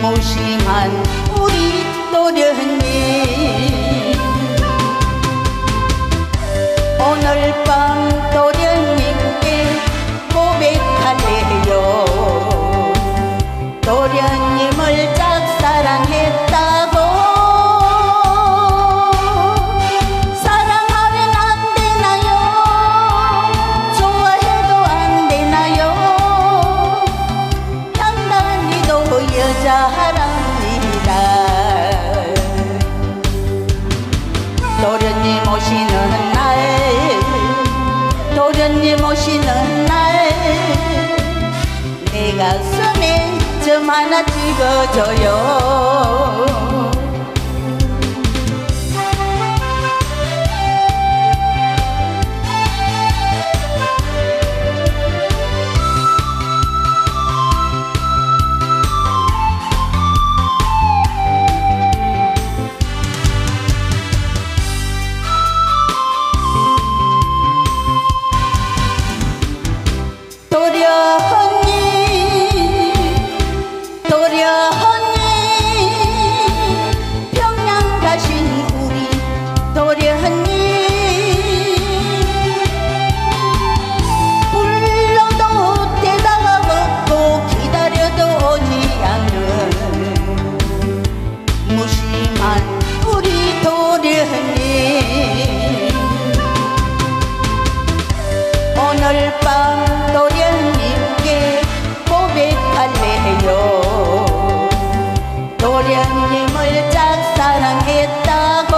무심한 우리 도련님. 오늘 밤 오시는 날. 내 가슴에 점 하나 찍어줘요 오늘 밤 도련님께 고백할래요. 도련님을 짝사랑했다고.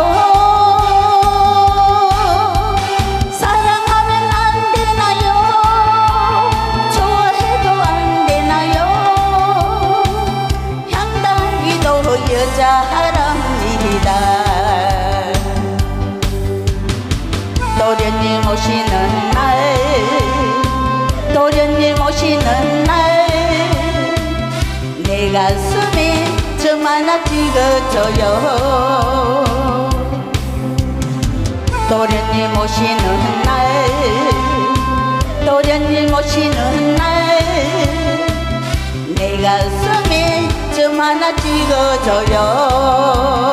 사랑하면 안 되나요? 좋아해도 안 되나요? 향단기도 여자 도련님 오시는 날. 내 가슴에 점 하나 찍어줘요. 도련님 오시는 날. 도련님 오시는 날. 내 가슴에 점 하나 찍어줘요